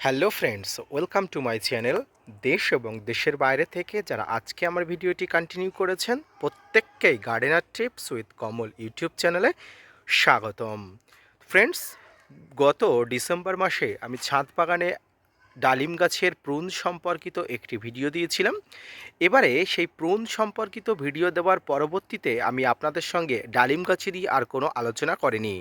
Hello friends welcome to my channel দেশ এবং দেশের বাইরে থেকে যারা আজকে আমার ভিডিওটি কন্টিনিউ করেছেন প্রত্যেককেই gardener trips with Kamal YouTube চ্যানেলে স্বাগতম। ফ্রেন্ডস গত ডিসেম্বর মাসে আমি ছাদ বাগানে ডালিম গাছের প্রুন সম্পর্কিত একটি ভিডিও দিয়েছিলাম। এবারে সেই প্রুন সম্পর্কিত ভিডিও দেওয়ার পরবর্তীতে আমি আপনাদের সঙ্গে ডালিম গাছেরই আর কোনো আলোচনা করিনি।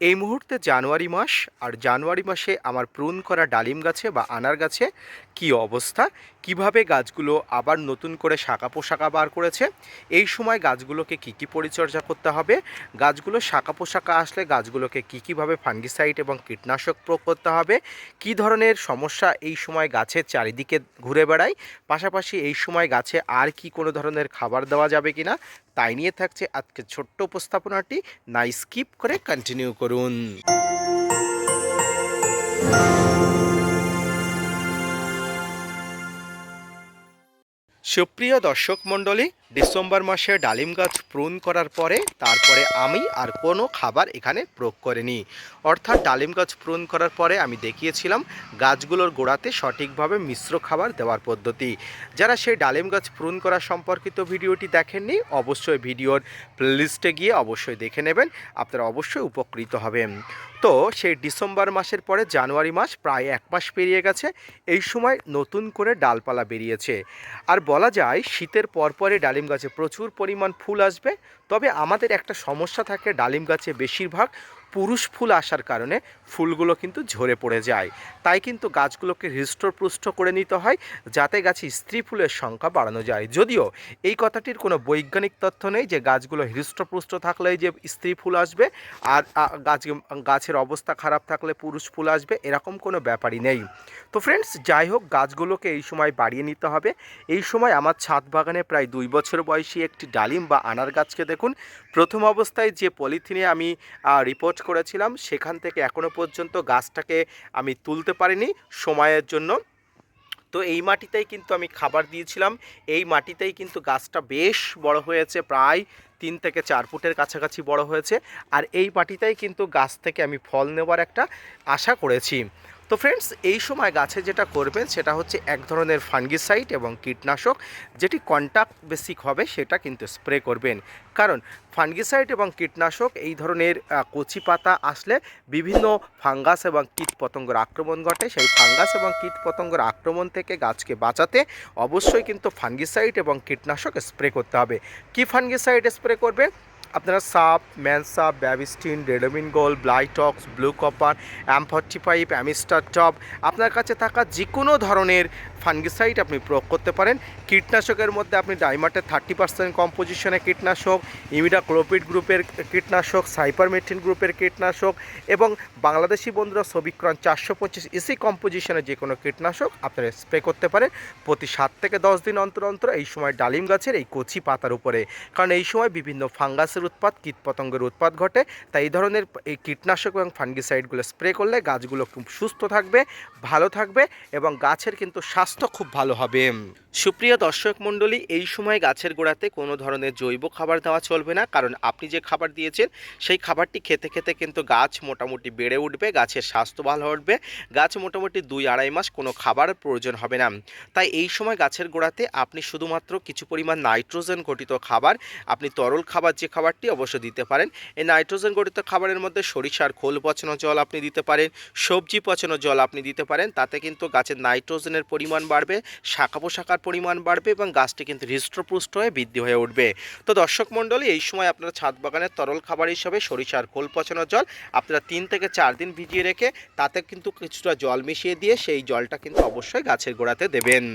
এই মুহূর্তে জানুয়ারি মাস, আর জানুয়ারি মাসে আমার প্রুন করা ডালিম গাছে বা আনার গাছে কি অবস্থা? কীভাবে গাছগুলো আবার নতুন করে শাখা পোশাকা বার করেছে? এই সময় গাছগুলোকে কি কি পরিচর্যা করতে হবে? গাছগুলো শাখা পোশাকা আসলে গাছগুলোকে কী কীভাবে ফাঙ্গিসাইড এবং কীটনাশক প্রয়োগ করতে হবে? কি ধরনের সমস্যা এই সময় গাছের চারিদিকে ঘুরে বেড়ায়? পাশাপাশি এই সময় গাছে আর কি কোনো ধরনের খাবার দেওয়া যাবে কিনা? তাই নিয়ে থাকছে আজকে ছোট্ট উপস্থাপনাটি। না স্কিপ করে কন্টিনিউ করুন। সুপ্রিয় দর্শক মণ্ডলী, ডিসেম্বর মাসে ডালিম গাছ প্রুন করার পরে তারপরে আমি আর কোনো খাবার এখানে প্রয়োগ করিনি। অর্থাৎ ডালিম গাছ প্রুন করার পরে আমি দেখিয়েছিলাম গাছগুলোর গোড়াতে সঠিকভাবে মিশ্র খাবার দেওয়ার পদ্ধতি। যারা সেই ডালিম গাছ প্রুন করা সম্পর্কিত ভিডিওটি দেখেননি, অবশ্যই ভিডিওর প্লেলিস্টে গিয়ে অবশ্যই দেখে নেবেন, আপনারা অবশ্যই উপকৃত হবেন। তো সেই ডিসেম্বর মাসের পরে জানুয়ারি মাস প্রায় এক মাস পেরিয়ে গেছে, এই সময় নতুন করে ডালপালা বেরিয়েছে। আর বলা যায়, শীতের পরপরে ডালিম গাছে প্রচুর পরিমাণ ফুল আসবে। তবে আমাদের একটা সমস্যা থাকে, ডালিম গাছে বেশিরভাগ পুরুষ ফুল আসার কারণে ফুলগুলো কিন্তু ঝরে পড়ে যায়। তাই কিন্তু গাছগুলোকে হৃষ্টপুষ্ট করে নিতে হয়, যাতে গাছে স্ত্রী ফুলের সংখ্যা বাড়ানো যায়। যদিও এই কথাটির কোনো বৈজ্ঞানিক তথ্য নেই যে গাছগুলো হৃষ্টপুষ্ট থাকলেই যে স্ত্রী ফুল আসবে আর গাছ, গাছের অবস্থা খারাপ থাকলে পুরুষ ফুল আসবে, এরকম কোনো ব্যাপারই নেই। তো ফ্রেন্ডস যাই হোক, গাছগুলোকে এই সময় বাড়িয়ে নিতে হবে। এই সময় আমার ছাদ বাগানে প্রায় দুই বছর বয়সী একটি ডালিম বা আনার গাছকে দেখুন প্রথম অবস্থায় যে পলিথিনে আমি রিপোর্ট করেছিলাম, সেখান থেকে এখনও পর্যন্ত গাছটাকে আমি তুলতে পারিনি সময়ের জন্য। তো এই মাটিতেই কিন্তু আমি খাবার দিয়েছিলাম। এই মাটিতেই কিন্তু গাছটা বেশ বড় হয়েছে, প্রায় তিন থেকে চার ফুটের কাছাকাছি বড় হয়েছে। আর এই মাটিতেই কিন্তু গাছ থেকে আমি ফল নেওয়ার একটা আশা করেছি। তো ফ্রেন্ডস এই সময় গাছে যেটা করবেন সেটা হচ্ছে এক ধরনের ফাঙ্গিসাইড এবং কীটনাশক যেটি কন্টাক্ট বেসিক হবে সেটা কিন্তু স্প্রে করবেন। কারণ ফাঙ্গিসাইড এবং কীটনাশক এই ধরনের কচি পাতা আসলে বিভিন্ন ফাঙ্গাস এবং কীট পতঙ্গের আক্রমণ ঘটে। সেই ফাঙ্গাস এবং কীট পতঙ্গের আক্রমণ থেকে গাছকে বাঁচাতে অবশ্যই কিন্তু ফাঙ্গিসাইড এবং কীটনাশক স্প্রে করতে হবে। কি ফাঙ্গিসাইড স্প্রে করবে আপনারা সাপ ম্যানসাপ Bavistin, Ridomil gold, Blitox, blue copper, M forty five, Amistar top, আপনার কাছে থাকা যে কোনো ধরনের ফাঙ্গিসাইড আপনি প্রয়োগ করতে পারেন। কীটনাশকের মধ্যে আপনি ডাইমাটের থার্টি পার্সেন্ট কম্পোজিশনের কীটনাশক, ইমিডাক্লোপিড গ্রুপের কীটনাশক, সাইপারমেথিন গ্রুপের কীটনাশক এবং বাংলাদেশি বন্ধুরা সবিক্রণ চারশো পঁচিশ ইসি কম্পোজিশনের যে কোনো কীটনাশক আপনারা স্প্রে করতে পারেন। প্রতি সাত থেকে দশ দিন অন্তর অন্তর এই সময় ডালিম গাছের এই কচি পাতার উপরে। কারণ এই সময় বিভিন্ন ফাঙ্গাসের উৎপাত, কীটপতঙ্গের উৎপাত ঘটে। তাই এই ধরনের এই কীটনাশক এবং ফাঙ্গিসাইডগুলো স্প্রে করলে গাছগুলো খুব সুস্থ থাকবে, ভালো থাকবে এবং গাছের কিন্তু স্বাস্থ্য খুব ভালো হবে। সুপ্রিয় দর্শক মণ্ডলী, এই সময় গাছের গোড়াতে কোনো ধরনের জৈব খাবার দেওয়া চলবে না, কারণ আপনি যে খাবার দিয়েছেন, সেই খাবারটি খেতে খেতে কিন্তু গাছ মোটামুটি বেড়ে উঠবে, গাছের স্বাস্থ্য ভালো উঠবে গাছ মোটামুটি দুই আড়াই মাস কোনো খাবার প্রয়োজন হবে না। তাই এই সময় গাছের গোড়াতে আপনি শুধুমাত্র কিছু পরিমাণ নাইট্রোজেন গঠিত খাবার, আপনি তরল খাবার যে খাবারটি অবশ্য দিতে পারেন। এই নাইট্রোজেন গঠিত খাবারের মধ্যে সরিষার খোল পচানো জল আপনি দিতে পারেন, সবজি পচানো জল আপনি দিতে পারেন, তাতে কিন্তু গাছের নাইট্রোজেনের পরিমাণ বাড়বে, শাখা পোশাকার পরিমাণ বাড়বে এবং গাছটি কিন্তু হৃষ্টপুষ্ট হয়ে বৃদ্ধি হয়ে উঠবে। তো দর্শক মণ্ডলী, এই সময় আপনারা ছাদ বাগানের তরল খাবার হিসাবে সরিষার খোল পচানো জল আপনারা তিন থেকে চার দিন ভিজিয়ে রেখে তাতে কিন্তু কিছুটা জল মিশিয়ে দিয়ে সেই জলটা কিন্তু অবশ্যই গাছের গোড়াতে দেবেন।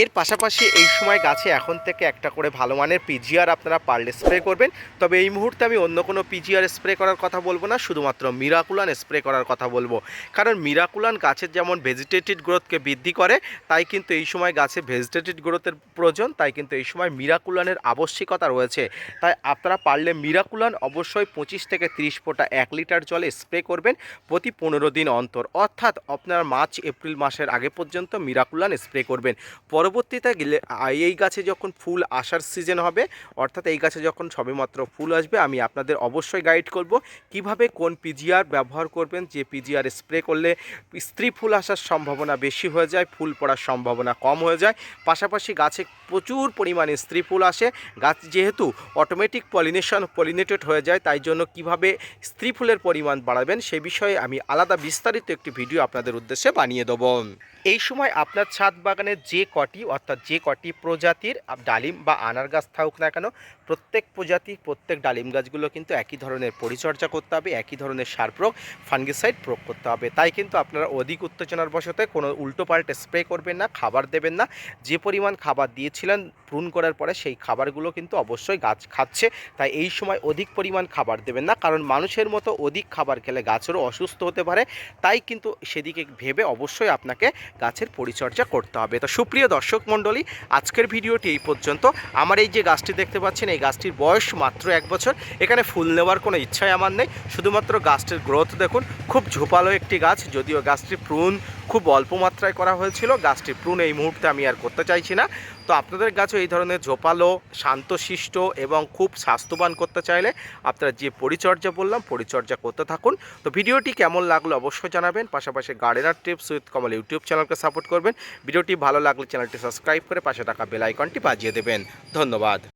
এর পাশাপাশি এই সময় গাছে এখন থেকে একটা করে ভালো মানের পিজিআর আপনারা পারলে স্প্রে করবেন। তবে এই মুহূর্তে আমি অন্য কোনো পিজিআর স্প্রে করার কথা বলব না, শুধুমাত্র মিরাকুলান স্প্রে করার কথা বলব। কারণ মিরাকুলান গাছের যেমন ভেজিটেটিভ গ্রোথকে বৃদ্ধি করে, তাই কিন্তু এই সময় গাছে ভেজিটেটিভ গ্রোথের প্রয়োজন, তাই কিন্তু এই সময় মিরাকুলানের আবশ্যিকতা রয়েছে। তাই আপনারা পারলে মিরাকুলান অবশ্যই পঁচিশ থেকে তিরিশ ফোঁটা এক লিটার জলে স্প্রে করবেন প্রতি পনেরো দিন অন্তর। অর্থাৎ আপনার মার্চ, এপ্রিল মাসের আগে পর্যন্ত মিরাকুলান স্প্রে করবেন। পরবর্তীতে গেলে এই গাছে যখন ফুল আসার সিজন হবে, অর্থাৎ এই গাছে যখন সবেমাত্র ফুল আসবে, আমি আপনাদের অবশ্যই গাইড করব কীভাবে কোন পিজিআর ব্যবহার করবেন। যে পিজিআর স্প্রে করলে স্ত্রী ফুল আসার সম্ভাবনা বেশি হয়ে যায়, ফুল পড়ার সম্ভাবনা কম হয়ে যায়। পাশাপাশি গাছে প্রচুর পরিমাণে স্ত্রী ফুল আসে। গাছ যেহেতু অটোমেটিক পলিনেশন পলিনেটেড হয়ে যায়, তাই জন্য কীভাবে স্ত্রী ফুলের পরিমাণ বাড়াবেন, সে বিষয়ে আমি আলাদা বিস্তারিত একটি ভিডিও আপনাদের উদ্দেশ্যে বানিয়ে দেবো। এই সময় আপনার ছাদ বাগানে যে কটি অর্থাৎ যে কটি প্রজাতির ডালিম বা আনার গাছ থাকুক না কেন, প্রত্যেক প্রজাতি, প্রত্যেক ডালিম গাছগুলো কিন্তু একই ধরনের পরিচর্যা করতে হবে, একই ধরনের সার প্রয়োগ, ফাঙ্গিসাইড প্রয়োগ করতে হবে। তাই কিন্তু আপনারা অধিক উত্তেজনার বশতে কোনো উল্টো পাল্টে স্প্রে করবেন না, খাবার দেবেন না। যে পরিমাণ খাবার দিয়েছিলেন প্রুন করার পরে সেই খাবারগুলো কিন্তু অবশ্যই গাছ খাচ্ছে। তাই এই সময় অধিক পরিমাণ খাবার দেবেন না, কারণ মানুষের মতো অধিক খাবার খেলে গাছেরও অসুস্থ হতে পারে। তাই কিন্তু সেদিকে ভেবে অবশ্যই আপনাকে গাছের পরিচর্যা করতে হবে। তো সুপ্রিয় দর্শক মণ্ডলী, আজকের ভিডিওটি এই পর্যন্ত। আমার এই যে গাছটি দেখতে পাচ্ছেন, এই গাছটির বয়স মাত্র এক বছর। এখানে ফুল নেওয়ার কোনো ইচ্ছাই আমার নেই। শুধুমাত্র গাছটির গ্রোথ দেখুন। খুব ঝোপালো একটি গাছ, যদিও গাছটি প্রুন খুব অল্প মাত্রায় করা হয়েছিল। গাছটি প্রুন এই মুহূর্তে আমি আর করতে চাইছি না। তো আপনাদের গাছও এই ধরনের ঝোপালো শান্তশিষ্ট এবং খুব স্বাস্থ্যবান করতে চাইলে আপনারা যে পরিচর্যা বললাম, পরিচর্যা করতে থাকুন। তো ভিডিওটি কেমন লাগল অবশ্যই জানাবেন। পাশাপাশি gardener tips with Kamal YouTube চ্যানেলকে সাপোর্ট করবেন। ভিডিওটি ভালো লাগলে চ্যানেলটি সাবস্ক্রাইব করে পাশে থাকা বেল আইকনটি বাজিয়ে দেবেন। ধন্যবাদ।